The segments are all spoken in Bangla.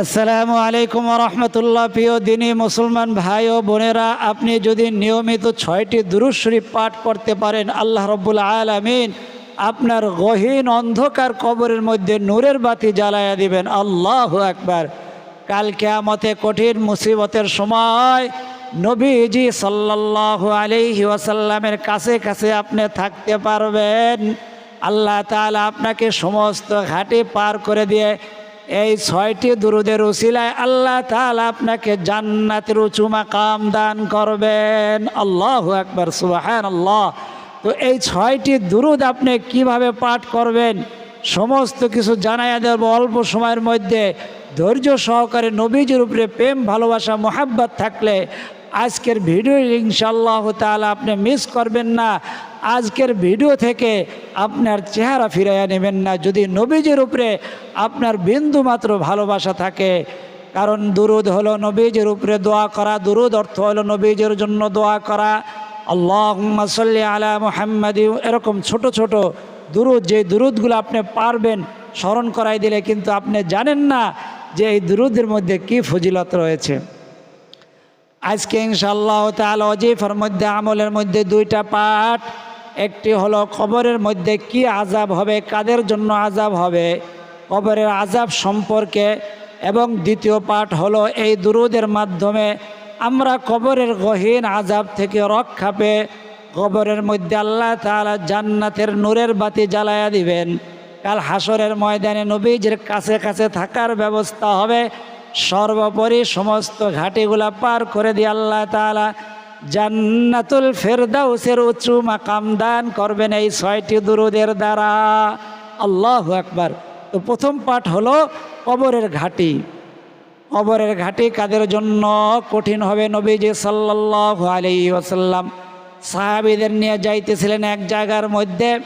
আসসালামু আলাইকুম রহমতুল্লাহ। প্রিয় দিনী মুসলমান ভাই ও বোনেরা, আপনি যদি নিয়মিত ছয়টি দুরুদ শরীফ পাঠ করতে পারেন, আল্লাহ রব্বুল আলামিন আপনার গহীন অন্ধকার কবরের মধ্যে নূরের বাতি জ্বালায়া দিবেন। আল্লাহ একবার কাল কেয়ামতে কঠিন মুসিবতের সময় নবীজি সাল্লাল্লাহু আলাইহি ওয়াসাল্লামের কাছে কাছে আপনি থাকতে পারবেন। আল্লাহ তাআলা আপনাকে সমস্ত ঘাটি পার করে দিয়ে এই ছয়টি দুরুদের উসিলায় আল্লাহ তাআলা আপনাকে জান্নাতের উঁচু মাকাম দান করবেন। আল্লাহ একবার সুবাহান আল্লাহ তো এই ছয়টি দুরুদ আপনি কীভাবে পাঠ করবেন? সমস্ত কিছু জানাইয়া দেব অল্প সময়ের মধ্যে। ধৈর্য সহকারে নবীজির উপরে প্রেম, ভালোবাসা, মোহাব্বত থাকলে আজকের ভিডিও ইনশাল্লাহ তাআলা আপনি মিস করবেন না। আজকের ভিডিও থেকে আপনার চেহারা ফিরাইয়া নেবেন না। যদি নবীজির উপরে আপনার বিন্দু মাত্র ভালোবাসা থাকে, কারণ দুরুদ হলো নবীজির উপরে দোয়া করা। দুরুদ অর্থ হলো নবীজির জন্য দোয়া করা। আল্লাহ সাল্লি আলা মোহাম্মদ, এরকম ছোট ছোট দুরুদ, যে দুরুদগুলো আপনি পারবেন স্মরণ করাই দিলে কিন্তু আপনি জানেন না যে এই দুরুদের মধ্যে কি ফজিলত রয়েছে। আজকে ইনশাল্লাহ তাল অজিফার মধ্যে, আমলের মধ্যে দুইটা পাঠ। একটি হলো কবরের মধ্যে কি আজাব হবে, কাদের জন্য আজাব হবে, কবরের আজাব সম্পর্কে। এবং দ্বিতীয় পাঠ হলো এই দুরুদের মাধ্যমে আমরা কবরের গহীন আজাব থেকে রক্ষা পেয়ে কবরের মধ্যে আল্লাহ তালা জান্নাতের নূরের বাতি জ্বালায়া দিবেন। কাল হাসরের ময়দানে নবীজের কাছে কাছে থাকার ব্যবস্থা হবে। সর্বোপরি সমস্ত ঘাটিগুলা পার করে দিয়ে আল্লাহ তাআলা জান্নাতুল ফেরদাউসের উঁচু মাকাম দান করবেন এই ছয়টি দুরুদের দ্বারা। আল্লাহ একবার তো প্রথম পাঠ হলো কবরের ঘাটি। কবরের ঘাটি কাদের জন্য কঠিন হবে নবীজি সাল্লাল্লাহু আলাইহি ওয়াসাল্লাম। সাহাবীদের নিয়ে যাইতেছিলেন এক জায়গার মধ্যে।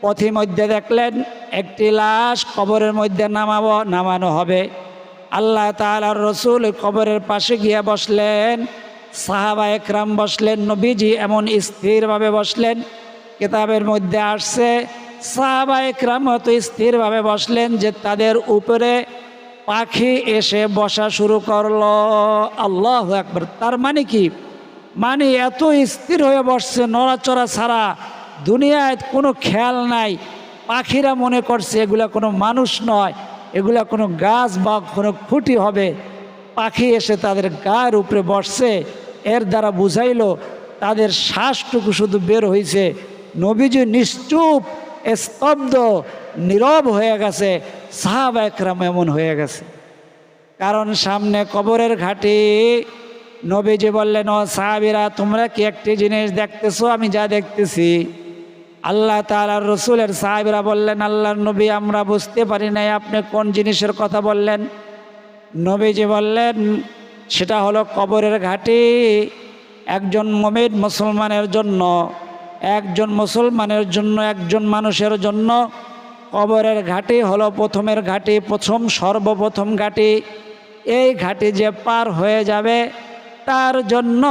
পথি মধ্যে দেখলেন একটি লাশ কবরের মধ্যে নামাবো, নামানো হবে। আল্লাহ তাআলার রসুল কবরের পাশে গিয়ে বসলেন, সাহাবা একরাম বসলেন, নবীজি এমন স্থিরভাবে বসলেন, কিতাবের মধ্যে আসছে, সাহাবা একরাম হয়তো স্থিরভাবে বসলেন যে তাদের উপরে পাখি এসে বসা শুরু করল। আল্লাহ একবার তার মানে কি? মানে এত স্থির হয়ে বসছে, নড়াচড়া ছাড়া দুনিয়ায় কোনো খেয়াল নাই, পাখিরা মনে করছে এগুলা কোনো মানুষ নয়। এগুলা কোনো গাছ বা কোনো খুঁটি হবে, পাখি এসে তাদের গায়ের উপরে বসছে, এর দ্বারা বুঝাইল তাদের শ্বাসটুকু শুধু বের হয়েছে নবীজি নিশ্চুপ, স্তব্ধ, নীরব হয়ে গেছে, সাহাব একরাম এমন হয়ে গেছে। কারণ সামনে কবরের ঘাটি, নবীজি বললেন, ও সাহাবিরা, তোমরা কি একটি জিনিস দেখতেছো? আমি যা দেখতেছি। আল্লাহ তালার রসুলের সাহেবরা বললেন, আল্লাহর নবী আমরা বুঝতে পারি নাই, আপনি কোন জিনিসের কথা বললেন? নবীজি বললেন, সেটা হলো কবরের ঘাটি। একজন মমিন মুসলমানের জন্য, একজন মুসলমানের জন্য, একজন মানুষের জন্য কবরের ঘাটি হলো প্রথমের ঘাটি, প্রথম সর্বপ্রথম ঘাটি। এই ঘাটি যে পার হয়ে যাবে, তার জন্য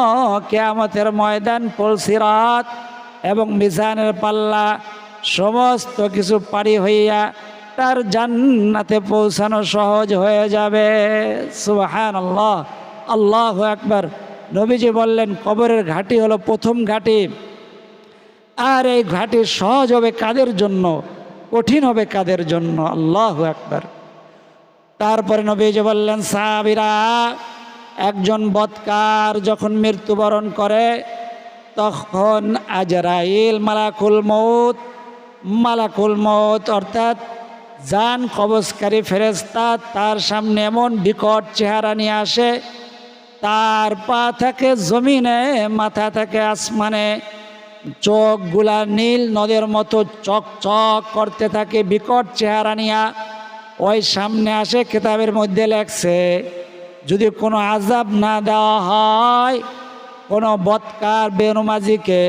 কেয়ামতের ময়দান, পলসিরাত এবং মিজানের পাল্লা সমস্ত কিছু পারি হইয়া তার জান্নাতে পৌঁছানো সহজ হয়ে যাবে। সুবাহান আল্লাহ আল্লাহ একবার নবীজি বললেন, কবরের ঘাটি হলো প্রথম ঘাটি। আর এই ঘাটি সহজ হবে কাদের জন্য? কঠিন হবে কাদের জন্য? আল্লাহ একবার তারপরে নবীজি বললেন, সাহাবিরা, একজন বৎকার যখন মৃত্যুবরণ করে তখন আজরাইল মালাকুল মৌত মালাকুল মৌত অর্থাৎ জান কবচকারী ফেরেস্তা তার সামনে এমন বিকট চেহারা নিয়ে আসে, তার পা থাকে জমিনে, মাথা থাকে আসমানে চোখগুলা নীল, নদের মতো চক চক করতে থাকে, বিকট চেহারা নিয়া ওই সামনে আসে, কিতাবের মধ্যে লেখছে, যদি কোনো আজাব না দেওয়া হয় কোনো বৎকার বেনুমাজিকে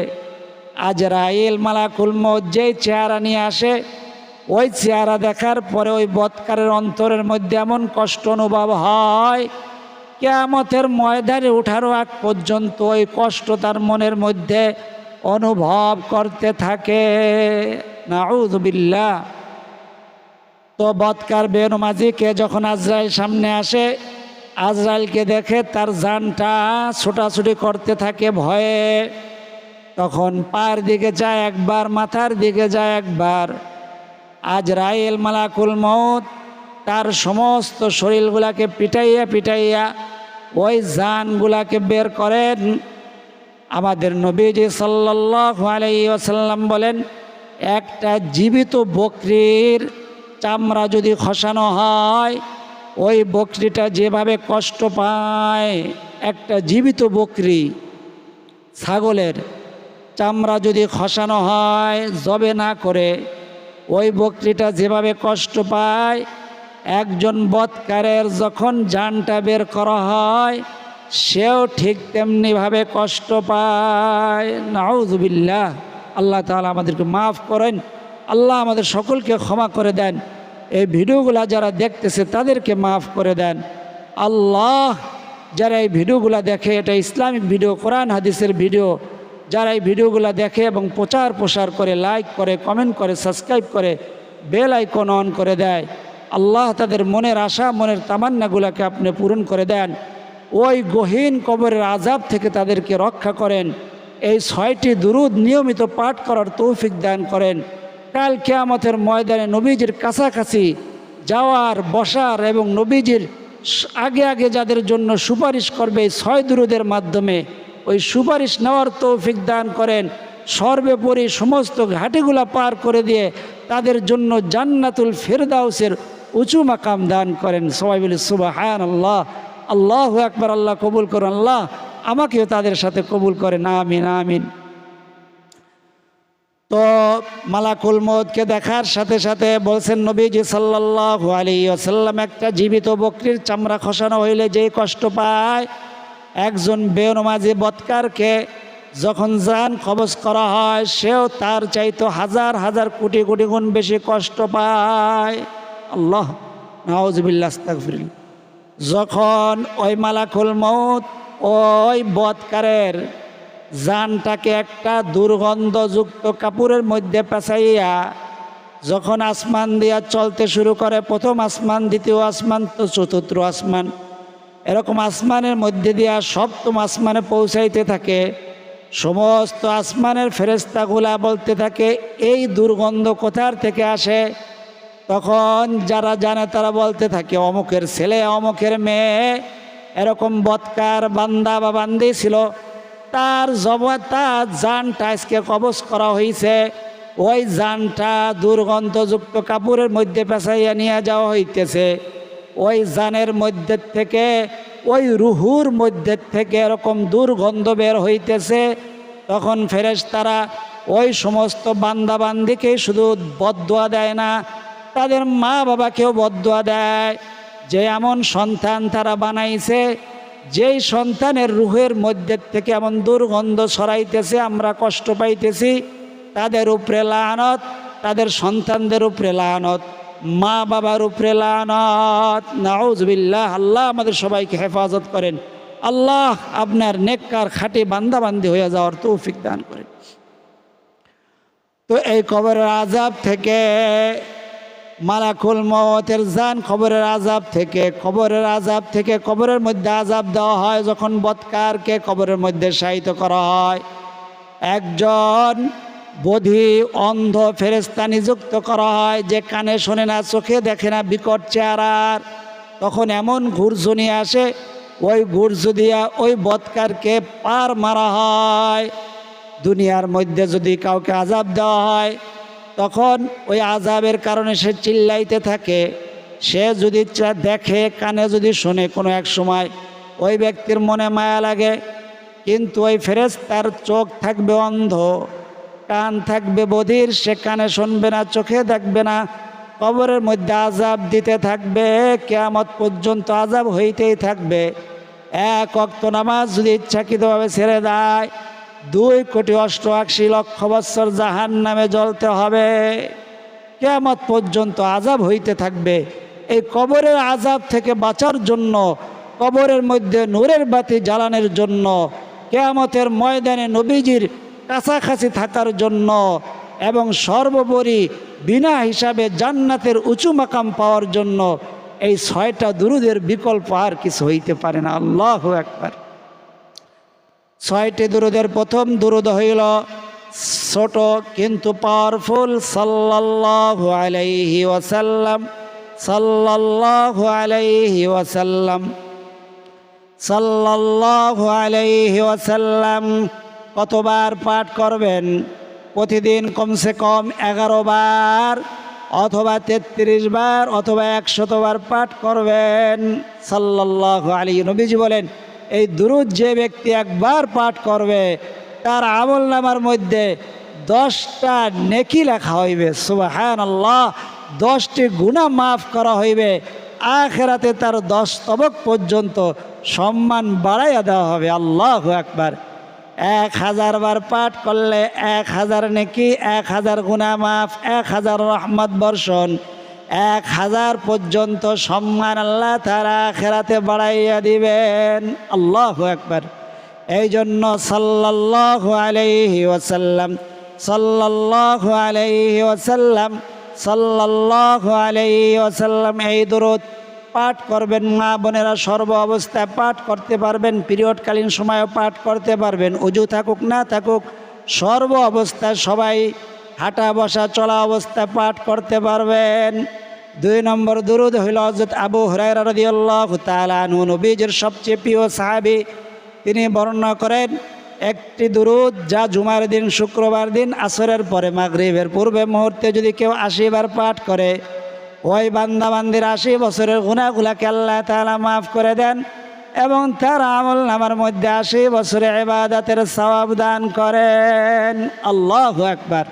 আজরাইল মালাকুল মত যেই চেহারা নিয়ে আসে, ওই চেহারা দেখার পরে ওই বৎকারের অন্তরের মধ্যে এমন কষ্ট অনুভব হয়, কেয়ামতের ময়দানে উঠারও আগ পর্যন্ত ওই কষ্ট তার মনের মধ্যে অনুভব করতে থাকে। নাউজবিল্লা তো বৎকার বেনমাজিকে যখন আজরাইল সামনে আসে আজরাইলকে দেখে তার জানটা ছোটাছুটি করতে থাকে ভয়ে। তখন পায়ের দিকে যায় একবার, মাথার দিকে যায় একবার। আজরাইল মালাকুল মৌত তার সমস্ত শরীরগুলাকে পিটাইয়া পিটাইয়া ওই জানগুলাকে বের করেন। আমাদের নবীজি সাল্লাল্লাহু আলাইহি ওয়াসাল্লাম বলেন, একটা জীবিত বকরির চামড়া যদি খসানো হয় ওই বকরিটা যেভাবে কষ্ট পায়, একটা জীবিত বকরি, ছাগলের চামড়া যদি খসানো হয়, জবে না করে, ওই বকরিটা যেভাবে কষ্ট পায়, একজন বৎকারের যখন জানটা বের করা হয়, সেও ঠিক তেমনিভাবে কষ্ট পায়। নাউজুবিল্লাহ। আল্লাহ তাআলা আমাদেরকে মাফ করেন। আল্লাহ আমাদের সকলকে ক্ষমা করে দেন। এই ভিডিওগুলা যারা দেখতেছে, তাদেরকে মাফ করে দেন। আল্লাহ যারা এই ভিডিওগুলা দেখে, এটা ইসলামিক ভিডিও, কোরআন হাদিসের ভিডিও, যারা এই ভিডিওগুলো দেখে এবং প্রচার প্রসার করে, লাইক করে, কমেন্ট করে, সাবস্ক্রাইব করে, বেল আইকন অন করে দেয়। আল্লাহ তাদের মনের আশা, মনের তামান্নাগুলোকে আপনি পূরণ করে দেন। ওই গহীন কবরের আজাব থেকে তাদেরকে রক্ষা করেন। এই ছয়টি দুরুদ নিয়মিত পাঠ করার তৌফিক দান করেন। কাল কেয়ামতের ময়দানে নবীজির কাছাকাছি যাওয়ার, বসার এবং নবীজির আগে আগে যাদের জন্য সুপারিশ করবে ছয় দুরুদের মাধ্যমে, ওই সুপারিশ নেওয়ার তৌফিক দান করেন। সর্বোপরি সমস্ত ঘাটিগুলা পার করে দিয়ে তাদের জন্য জান্নাতুল ফেরদাউসের উঁচু মাকাম দান করেন। সবাই বলি সুবাহ আল্লাহ আল্লাহ একবার আল্লাহ কবুল করুন। আল্লাহ আমাকেও তাদের সাথে কবুল করেন। আমিন আমিন। তো মালাকুল মৌদকে দেখার সাথে সাথে বলছেন নবীজি সাল্লাল্লাহু আলাইহি ওয়াসাল্লাম, একটা জীবিত বকরির চামড়া খসানো হইলে যে কষ্ট পায়, একজন বেনমাজি বৎকারকে যখন যান কবজ করা হয়, সেও তার চাইতো হাজার হাজার কোটি কোটি গুণ বেশি কষ্ট পায়। আল্লাহ, নাউজবিল্লাহ যখন ওই মালাকুল মৌত ওই বৎকারের জানটাকে একটা দুর্গন্ধযুক্ত কাপড়ের মধ্যে পেঁচাইয়া যখন আসমান দিয়া চলতে শুরু করে প্রথম আসমান, দ্বিতীয় আসমান, তো চতুর্থ আসমান, এরকম আসমানের মধ্যে দিয়া সপ্তম আসমানে পৌঁছাইতে থাকে। সমস্ত আসমানের ফেরেস্তাগুলা বলতে থাকে, এই দুর্গন্ধ কোথার থেকে আসে? তখন যারা জানে তারা বলতে থাকে, অমুকের ছেলে, অমুকের মেয়ে। এরকম বৎকার বান্দা বা বান্দি ছিল। তার জবা তার জানটা আজকে কবজ করা হয়েছে ওই জানটা দুর্গন্ধযুক্ত কাপড়ের মধ্যে পেঁচাইয়া নিয়ে যাওয়া হইতেছে। ওই জানের মধ্যে থেকে, ওই রুহুর মধ্যে থেকে এরকম দুর্গন্ধ বের হইতেছে। তখন ফেরেশ তারা ওই সমস্ত বান্দা বান্দিকে শুধু বদুয়া দেয় না, তাদের মা বাবাকেও বদুয়া দেয়। যে এমন সন্তান তারা বানাইছে যেই সন্তানের রুহের মধ্যে থেকে এমন দুর্গন্ধ ছড়াইতেছে, আমরা কষ্ট পাইতেছি, তাদের উপরে লানত, তাদের সন্তানদের উপরে লানত, মা বাবার উপরে লানত। নাউজবিল্লাহ আল্লাহ আমাদের সবাইকে হেফাজত করেন। আল্লাহ আপনার নেককার খাটে বান্দাবান্দি হয়ে যাওয়ার তৌফিক দান করেন। তো এই কবরের আজাব থেকে মালাকুল মতের জান খবরের আজাব থেকে কবরের আজাব থেকে কবরের মধ্যে আজাব দেওয়া হয় যখন বৎকারকে কবরের মধ্যে শায়িত করা হয়। একজন বধি অন্ধ ফেরেস্তা নিযুক্ত করা হয় যে কানে শোনে না, চোখে দেখে না বিকট চেহারার। তখন এমন ঘুরঝুনি আসে, ওই ঘুরঝু দিয়া ওই বৎকারকে পার মারা হয়। দুনিয়ার মধ্যে যদি কাউকে আজাব দেওয়া হয় তখন ওই আজাবের কারণে সে চিল্লাইতে থাকে। সে যদি দেখে, কানে যদি শোনে কোনো এক সময় ওই ব্যক্তির মনে মায়া লাগে, কিন্তু ওই ফেরেস তার চোখ থাকবে অন্ধ, কান থাকবে বধির, সে কানে শুনবে না, চোখে দেখবে না, কবরের মধ্যে আজাব দিতে থাকবে, কেয়ামত পর্যন্ত আজাব হইতেই থাকবে। এক অক্ত নামাজ যদি ইচ্ছাকৃতভাবে ছেড়ে দেয় দুই কোটি অষ্টআশি লক্ষ বৎসর জাহান নামে জ্বলতে হবে। কেয়ামত পর্যন্ত আজাব হইতে থাকবে। এই কবরের আজাব থেকে বাঁচার জন্য, কবরের মধ্যে নূরের বাতি জ্বালানোর জন্য, কেয়ামতের ময়দানে নবীজির কাছাকাছি থাকার জন্য এবং সর্বোপরি বিনা হিসাবে জান্নাতের উঁচু মাকাম পাওয়ার জন্য এই ছয়টা দুরুদের বিকল্প আর কিছু হইতে পারে না। আল্লাহ একবার ছয়টি দুরুদের প্রথম দুরুদ হইল ছোট কিন্তু পাওয়ারফুল সাল্লাল্লাহু আলাইহি ওয়াসাল্লাম, সাল্লাল্লাহু আলাইহি ওয়াসাল্লাম। সাল্লাল্লাহু আলাইহি ওয়াসাল্লাম কতবার পাঠ করবেন? প্রতিদিন কমসে কম এগারো বার অথবা তেত্রিশ বার অথবা একশতবার পাঠ করবেন। সাল্লাল্লাহু আলাইহি, নবীজি বলেন এই দুরুদ যে ব্যক্তি একবার পাঠ করবে, তার আমল নামার মধ্যে দশটা নেকি লেখা হইবে সুবাহান আল্লাহ দশটি গুণা মাফ করা হইবে, আখেরাতে তার দশ তবক পর্যন্ত সম্মান বাড়াইয়া দেওয়া হবে, আল্লাহ একবার এক হাজার বার পাঠ করলে এক হাজার নেকি, এক হাজার গুণা মাফ, এক হাজার রহমত বর্ষণ। এক হাজার পর্যন্ত সম্মান আল্লাহ তারা খেরাতে বাড়াইয়া দিবেন। আল্লাহ একবার এই জন্য সাল্লাল্লাহু আলাইহি ওয়াসাল্লাম, সাল্লাল্লাহু আলাইহি ওয়াসাল্লাম, সাল্লাল্লাহু আলাইহি ওয়াসাল্লাম এই দরুদ পাঠ করবেন। মা বোনেরা সর্ব অবস্থায় পাঠ করতে পারবেন, পিরিয়ডকালীন সময়ও পাঠ করতে পারবেন। উজু থাকুক, না থাকুক, সর্ব অবস্থায় সবাই হাঁটা বসা চলা অবস্থায় পাঠ করতে পারবেন। দুই নম্বর দুরুদ হইল হজরত আবু হরাইরা রাদিয়াল্লাহু তাআলা আনহু, নবীজির সবচেয়ে প্রিয় সাহাবি। তিনি বর্ণনা করেন, একটি দুরুদ যা জুমার দিন, শুক্রবার দিন, আসরের পরে, মাগরিবের পূর্বে মুহূর্তে যদি কেউ আশিবার পাঠ করে, ওই বান্দা বান্দির আশি বছরের গুণাগুলাকে আল্লাহ তাআলা মাফ করে দেন এবং তার আমল নামার মধ্যে আশি বছরে এবাদাতের সওয়াব দান করেন। আল্লাহ একবার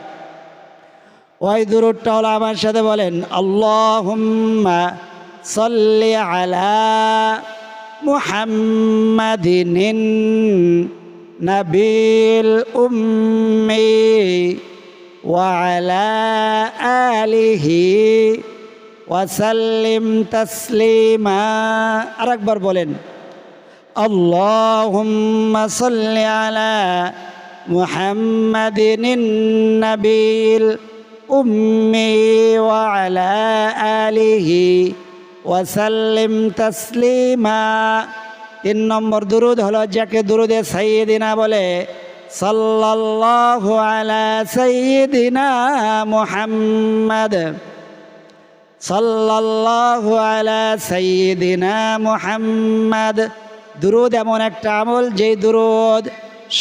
ওই দুরুদটা হলো আমার সাথে বলেন আল্লাহুম্মা সাল্লি আলা মুহাম্মাদিন নবিল উম্মি وعلى آله وسلم تسليما আরেকবার বলেন اللهم صل على محمد النبي الأمي وعلى آله وسلم تسليما তিন নম্বর দুরুদ হলো যাকে দুরুদে সাইয়েদিনা বলে সাল্লাল্লাহু আলা সাইয়্যিদিনা মুহাম্মদ সাল্লাল্লাহু আলা সাইয়্যিদিনা মুহাম্মদ দুরুদ এমন একটা আমল যেই দুরুদ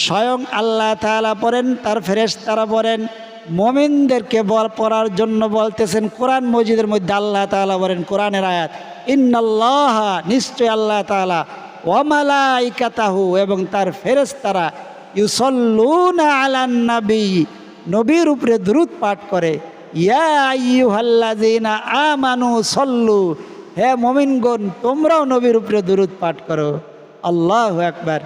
স্বয়ং আল্লাহ তাআলা পড়েন তার ফেরেশতারা পড়েন মোমিনদেরকে বল পড়ার জন্য বলতেছেন কোরআন মসজিদের মধ্যে আল্লাহ তাআলা বলেন কোরআনের আয়াত, ইন্নাল্লাহ নিশ্চয় আল্লাহ তাআলা ওয়ামালাইকাতাহু এবং তার ফেরেশতারা ইউসল্লুনা আলান নবী, নবীর উপরে দ্রুত পাঠ করে। আইয়ুহাল্লাযিনা আমানু সল্লু, হে মুমিনগণ, তোমরাও নবীর উপরে দুরুদ পাঠ করো। আল্লাহ আকবার।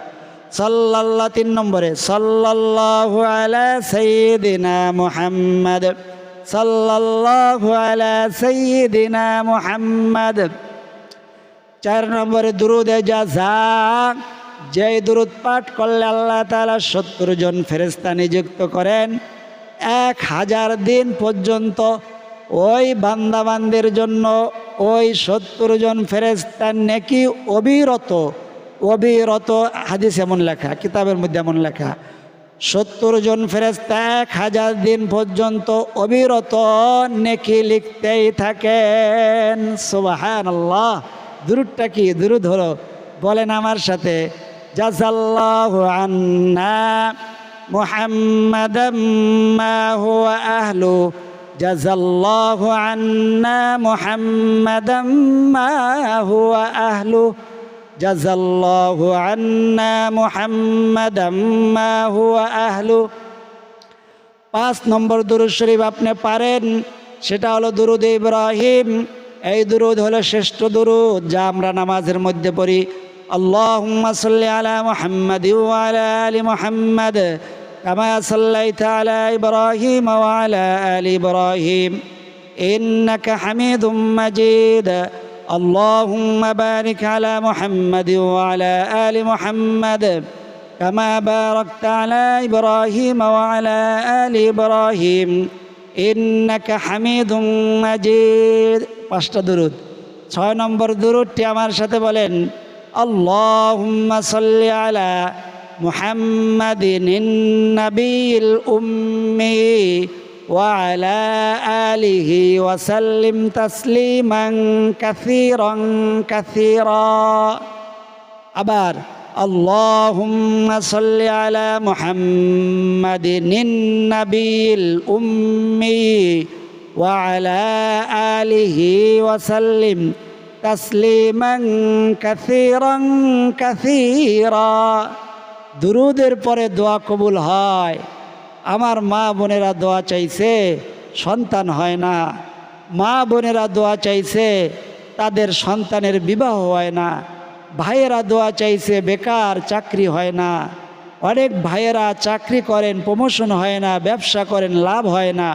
সাল্লাল্লাহ তিন নম্বরে, সাল্লাল্লাহু আলা সাইয়্যিদিনা মুহাম্মদ। সাল্লাল্লাহু আলা সাইয়্যিদিনা মুহাম্মদ। চার নম্বরে, দুরুদে যা যা দুরুদ পাঠ করলে আল্লাহ তাআলা সত্তর জন ফেরেস্তা নিযুক্ত করেন। এক হাজার দিন পর্যন্ত ওই বান্দাবান্দের জন্য ওই সত্তর জন ফেরেস্তার নেকি অবিরত অবিরত হাদিস এমন লেখা, কিতাবের মধ্যে এমন লেখা, সত্তর জন ফেরেস্তা এক হাজার দিন পর্যন্ত অবিরত নেকি লিখতেই থাকেন। সুবাহান আল্লাহ দুরুদটা কি? দুরুদ ধরো বলেন আমার সাথে জাজাল্লাহু আন্না আহলু জাজাল্লাহু আন্না মুহাম্মাদাম মা হুয়া আহলু। পাঁচ নম্বর দুরুদ শরীফ আপনি পারেন, সেটা হলো দুরুদ ইব্রাহিম। এই দুরুদ হলো শ্রেষ্ঠ দুরুদ যা আমরা নামাজের মধ্যে পড়ি। আল্লাহুম্মা সাল্লি আলা মুহাম্মাদ ওয়া আলা আলি মুহাম্মাদ, কামা সাল্লাইতা আলা ইব্রাহিম ওয়া আলা আলি ইব্রাহিম। ইন্নাকা হামিদুম মাজিদ। اللهم بارك على محمد وعلى آل محمد كما باركت على إبراهيم وعلى آل إبراهيم ইন্নাকা হামিদুম মাজিদ পাঁচটা দুরুদ ছয় নম্বর দুরুদটি আমার সাথে বলেন আল্লাহুম্মা সাল্লি আলা মুহাম্মাদিন নবীল উম্মি وعلى آله وسلم تسليما كثيرا كثيرا أبار اللهم صل على محمد النبي الأمي وعلى آله وسلم تسليما كثيرا كثيرا درود پر دعا قبول হয় আমার মা বোনেরা দোয়া চাইছে, সন্তান হয় না। মা বোনেরা দোয়া চাইছে, তাদের সন্তানের বিবাহ হয় না। ভাইয়েরা দোয়া চাইছে, বেকার, চাকরি হয় না। অনেক ভাইয়েরা চাকরি করেন প্রমোশন হয় না, ব্যবসা করেন, লাভ হয় না।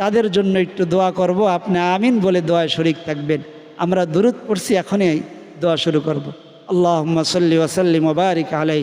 তাদের জন্য একটু দোয়া করব, আপনি আমিন বলে দোয়ায় শরিক থাকবেন। আমরা দূরত পড়ছি, এখনই দোয়া শুরু করব। আল্লাহ সাল্লি ওসাল্লিম ওবারিক আলাই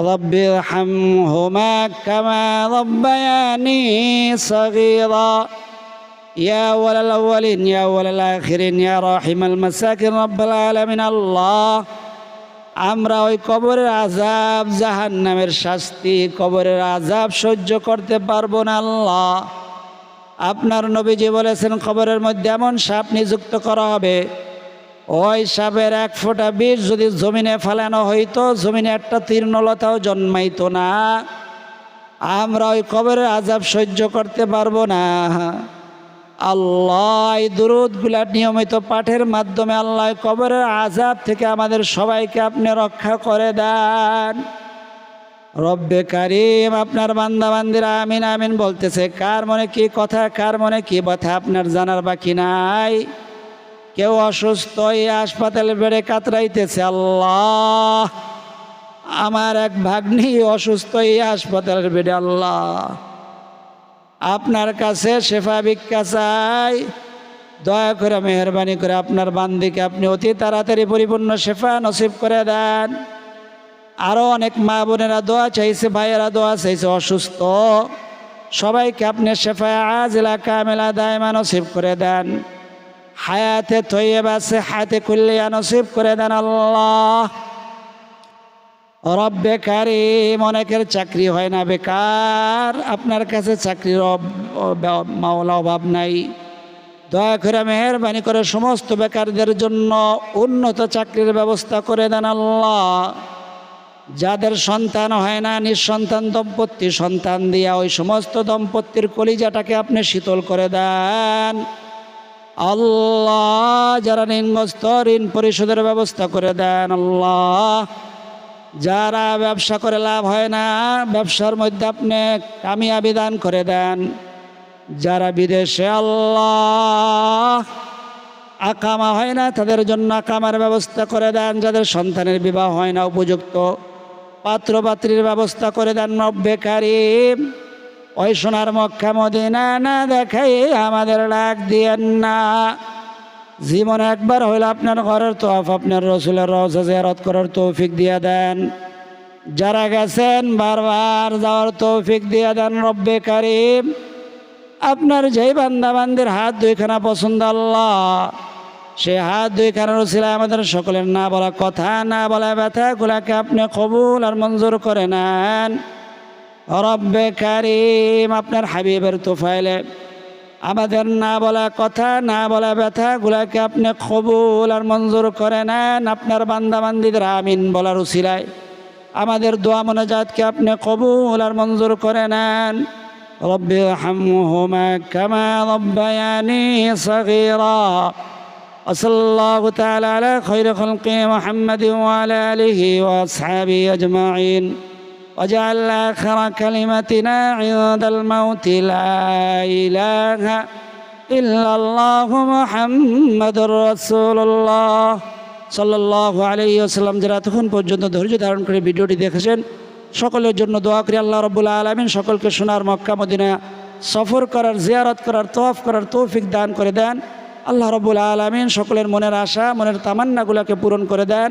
رب ارحمهما كما ربياني صغيرا يا أول الأولين يا أول الآخرين يا راحم المساكين رب العالمين الله আমরা ওই কবরের আজাব জাহান নামের শাস্তি কবরের আজাব সহ্য করতে পারবো না আল্লাহ আপনার নবীজি বলেছেন কবরের মধ্যে এমন সাপ নিযুক্ত করা হবে ওই সাপের এক ফোঁটা বিষ যদি জমিনে ফেলানো হইতো, জমিনে একটা তীর্ণলতাও জন্মাইতো না। আমরা ওই কবরের আজাব সহ্য করতে পারব না। আল্লাহ এই দুরুদগুলা নিয়মিত পাঠের মাধ্যমে আল্লাহ কবরের আজাব থেকে আমাদের সবাইকে আপনি রক্ষা করে দেন। রব্বে কারিম, আপনার বান্দাবান্দিরা আমিন আমিন বলতেছে, কার মনে কি কথা, কার মনে কি কথা আপনার জানার বাকি নাই। কেউ অসুস্থ এই হাসপাতালে বেড়ে কাতরাইতেছে, আল্লাহ। আমার এক ভাগ্নি অসুস্থ এই হাসপাতালের বেডে, আল্লাহ। আপনার কাছে শেফা ভিক্ষা চাই। দয়া করে, মেহরবানি করে আপনার বান্দিকে আপনি অতি তাড়াতাড়ি পরিপূর্ণ শেফা নসিব করে দেন। আরও অনেক মা বোনেরা দোয়া চাইছে, ভাইয়েরা দোয়া চাইছে, অসুস্থ। সবাইকে আপনি শেফা আজিলা মেলা দায়মা নসিব করে দেন। হায়াতে তৈব আছে হায়াতে কুল্লিয়া নসিব করে দেন আল্লাহ। রব্বে কারিম, অনেকের চাকরি হয় না, বেকার। আপনার কাছে চাকরির মাওলা অভাব নাই। দয়া করে মেহরবানি করে সমস্ত বেকারদের জন্য উন্নত চাকরির ব্যবস্থা করে দেন আল্লাহ। যাদের সন্তান হয় না, নিঃসন্তান দম্পতি সন্তান দিয়া ওই সমস্ত দম্পতির কলিজাটাকে আপনি শীতল করে দেন। আল্লাহ যারা ঋণগ্রস্ত ঋণ পরিশোধের ব্যবস্থা করে দেন, আল্লাহ যারা ব্যবসা করে লাভ হয় না, ব্যবসার মধ্যে আপনি কামিয়াবি দান করে দেন। যারা বিদেশে আল্লাহ আকামা হয় না, তাদের জন্য আকামার ব্যবস্থা করে দেন। যাদের সন্তানের বিবাহ হয় না, উপযুক্ত পাত্রপাত্রীর ব্যবস্থা করে দেন নব্বেকারী ওই সোনার মক্কা মদিনা না দেখাই আমাদের ডাক দিয়েন না। জীবনে একবার হইলে আপনার ঘরের তোয়াফ আপনার রসুলের রস জিয়ারত করার তৌফিক দিয়ে দেন। যারা গেছেন বারবার যাওয়ার তৌফিক দিয়ে দেন রব্বে কারিম। আপনার যেই বান্দা বান্দির হাত দুইখানা পছন্দ আল্লাহ সে হাত দুইখানার ছিল আমাদের সকলের না বলা কথা, না বলা ব্যথাগুলাকে আপনি কবুল আর মঞ্জুর করে নেন। রব্বে কারিম, আপনার হাবিবের তোফাইলে আমাদের না বলা কথা, না বলা ব্যথাগুলাকে আপনি কবুল আর মঞ্জুর করে নেন আপনার বান্দাবান্দিদের আমিন বলার উচিলায় আমাদের দোয়া মনাজাতকে আপনি কবুল আর মঞ্জুর করে নেন। রব্বে হামহুমা খৈর খলকে মুহাম্মাদি ওয়া আলা আলিহি আজমাইন। وجعل آخر كلمتنا عند الموت لا إله ইল্লাল্লাহু মুহাম্মাদুর রাসূলুল্লাহ সাল্লাল্লাহু আলাইহি ওয়াসাল্লাম যারা তখন পর্যন্ত ধৈর্য ধারণ করে ভিডিওটি দেখেছেন সকলের জন্য দোয়া করি আল্লাহ রব্বুল আলমিন সকলকে সোনার মক্কা মদিনা সফর করার জিয়ারত করার তফ করার তৌফিক দান করে দেন আল্লাহ রব্বুল আলমিন সকলের মনের আশা মনের তামান্নাগুলোকে পূরণ করে দেন